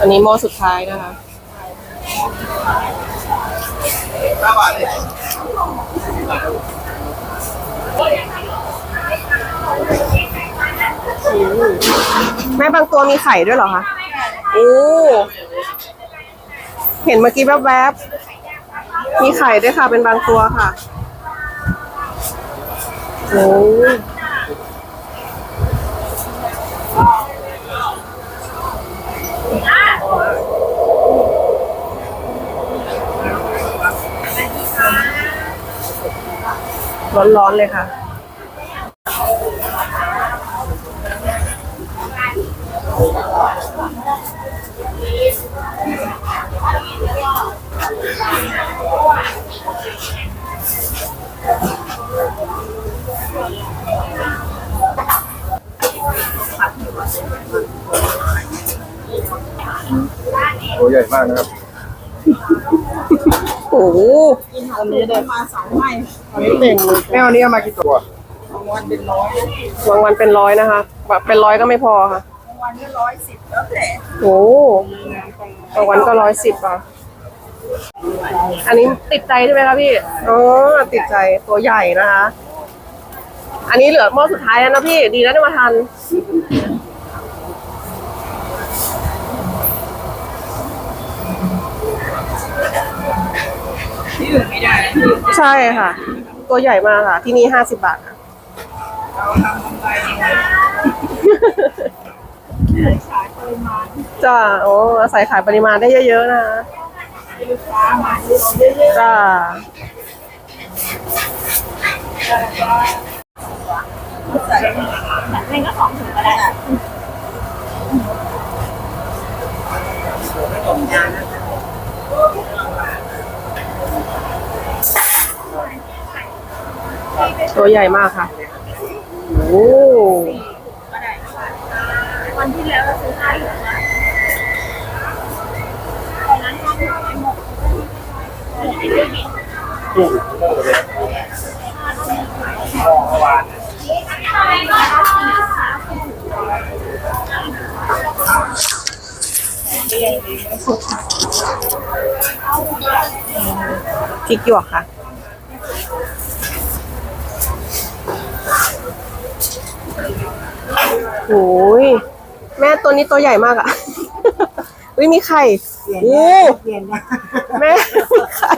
อันนี้หม้อสุดท้ายนะคะแม่บางตัวมีไข่ด้วยเหรอคะโอ้เห็นเมื่อกี้แวบๆ มีไข่ด้วยค่ะ เป็นบางตัวค่ะ โอ้ ร้อนๆเลยค่ะ ตัวใหญ่มากนะครับ โอ้โหวันนี้ได้มาสองไม้อันนี้เต่งแม่วันนี้เอามากี่ตัวบางวันเป็นร้อยบางวันเป็นร้อยนะคะแบบเป็นร้อยก็ไม่พอค่ะบางวันก็ร้อยสิบแล้วแต่โอ้บางวันก็ร้อยสิบอะอันนี้ติดใจใช่ไหมคะพี่อ๋อติดใจตัวใหญ่นะคะ อันนี้เหลือหม้อสุดท้ายแล้วนะพี่ ดีแล้วได้มาทัน ที่อื่นไม่ได้ใช่ค่ะ ตัวใหญ่มากค่ะ ที่นี่ห้าสิบบาทค่ะเราทำกำไรขายปริมาณจ้าโอ้อาศัยขายปริมาณได้เยอะๆนะคะให้ลูกค้ามาที่เราเรื่อยจ้าๆใส่ให้ก็สองถุงก็ได้ ตัวใหญ่มากค่ะ โอ้วันที่แล้วเราซื้อห้าถุงนะตอนนั้นห้าถุงไม่หมดพริกหยวกค่ะ โอ้ยแม่ตัวนี้ตัวใหญ่มากอะอุ้ยมีไข่โอ้เปลี่ยนนะแม่มีไข่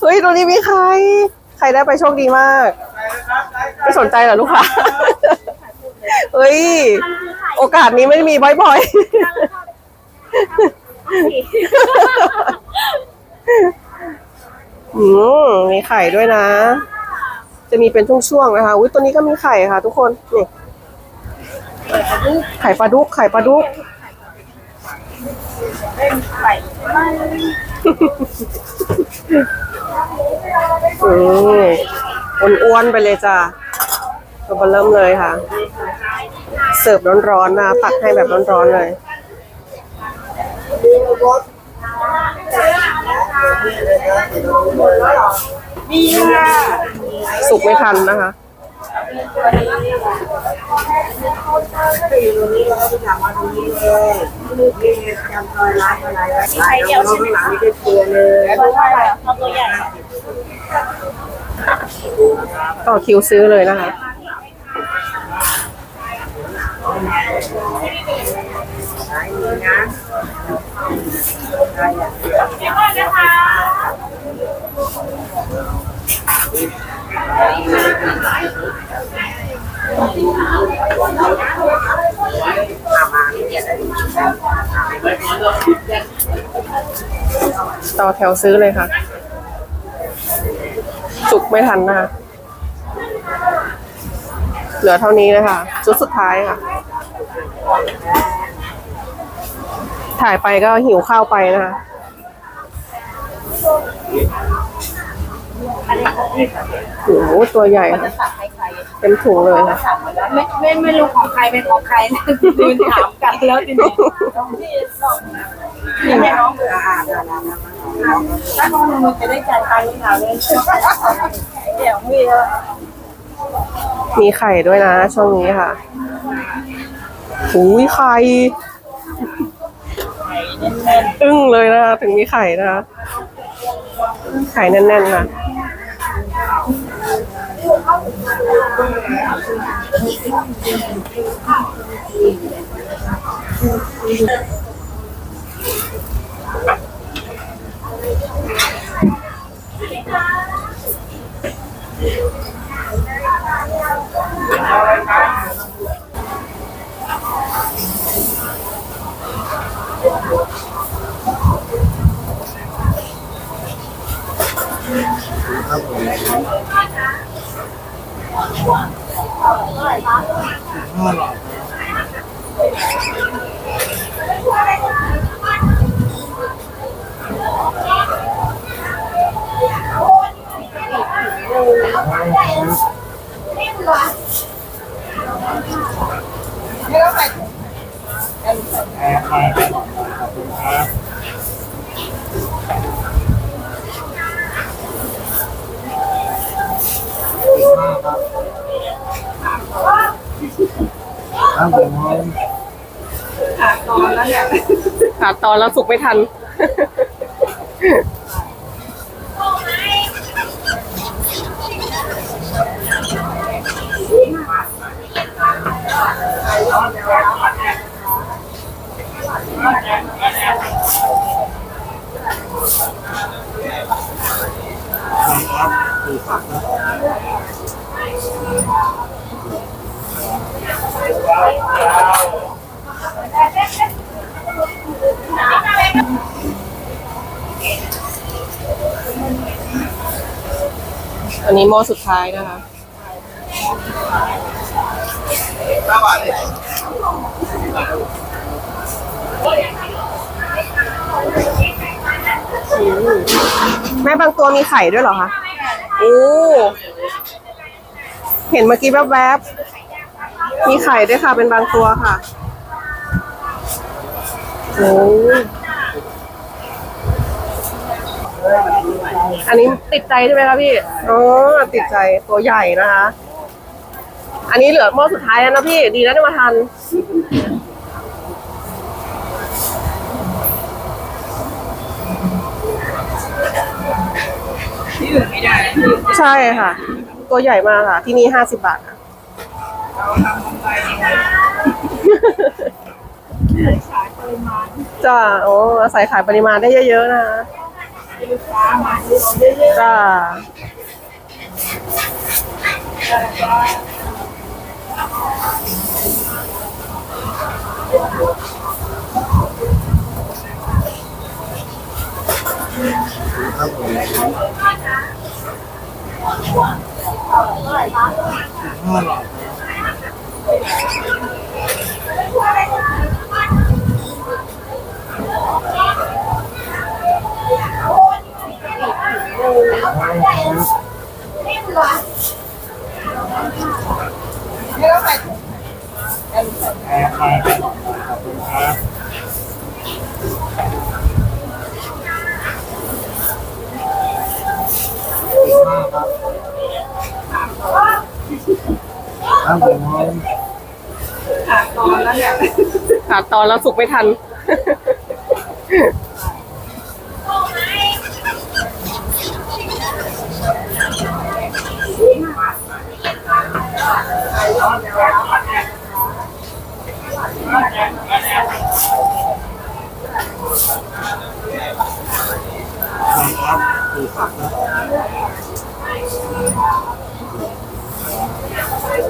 เฮ้ยตัวนี้มีไข่ใครได้ไปโชคดีมาก ไม่สนใจเหรอลูกค้าเฮ้ย โอกาสนี้ไม่ได้มีบ่อยๆอืมมีไข่ด้วยนะ จะมีเป็นช่วงๆนะคะอุ้ยตัวนี้ก็มีไข่ค่ะ ทุกคนนี่ไข่ปลาดุกไข่ปลาดุกไข่อืมอ้วนๆไปเลยจ้ะตัวเร์เริ่มเลยค่ะ เสิร์ฟร้อนๆนะตักให้แบบร้อนๆเลยมีค่ะ สุกไม่ทันนะคะอยู่ตรงนี้เราก็ไปทำมาตรงนี้เลยนี่ทำซอยร้านอะไรร้านใช้เดียวใช่ไหมคะไม่ได้เตือนเลยเพราะว่าเราตัวใหญ่ต่อคิวซื้อเลยนะคะขายดีนะ ต่อแถวซื้อเลยค่ะสุกไม่ทันนะคะ เหลือเท่านี้เลยค่ะ ชุดสุดท้ายค่ะ ถ่ายไปก็หิวข้าวไปนะคะ โอ้โหตัวใหญ่ค่ะตัดให้ใครเต็มถุงเลยค่ะไม่ไม่ไม่รู้ของใครเป็นของใครนะยืนถามกันแล้วทีนี้ต้องที่สองนี่ให้น้องอ่าถ้าน้องมันจะได้จ่ายตังค์หนาเลยเดี๋ยวมีแล้วมีไข่ด้วยนะช่วงนี้ค่ะอุ้ยไข่ อึ้งเลยนะคะถึงมีไข่นะคะ ไข่แน่นๆค่ะ ครับผม ขอบคุณครับ ขาดตอนแล้วเนี่ยขาดตอนแล้วสุกไม่ทันครับ อันนี้หม้อสุดท้ายนะคะแม่บางตัวมีไข่ด้วยเหรอคะโอ้เห็นเมื่อกี้แวบๆ มีไข่ด้วยค่ะ เป็นบางตัวค่ะ อ้อันนี้ติดใจใช่ไหมคะพี่ อ๋อ ติดใจตัวใหญ่นะคะ อันนี้เหลือหม้อสุดท้ายแล้วนะพี่ ดีนะได้มาทัน ที่อื่นไม่ได้ที่ใช่ค่ะ ตัวใหญ่มากค่ะ ที่นี่ห้าสิบบาทค่ะเราทำกำไรเองขายปริมาณ จ้าโอ้อาศัยขายปริมาณได้เยอะๆนะคะลูกค้าอราเย ครับผมขาดตอนแล้วเนี่ยขาดตอนแล้วสุกไม่ทัน ค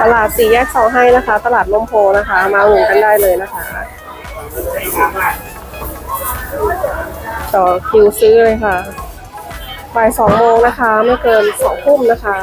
ตลาดสี่แยกเสาให้นะคะ ตลาดลมโพนะคะ มาอุดหนุนกันได้เลยนะคะ ต่อคิวซื้อเลยค่ะบ่ายสองโมงนะคะ ไม่เกินสองทุ่มนะคะ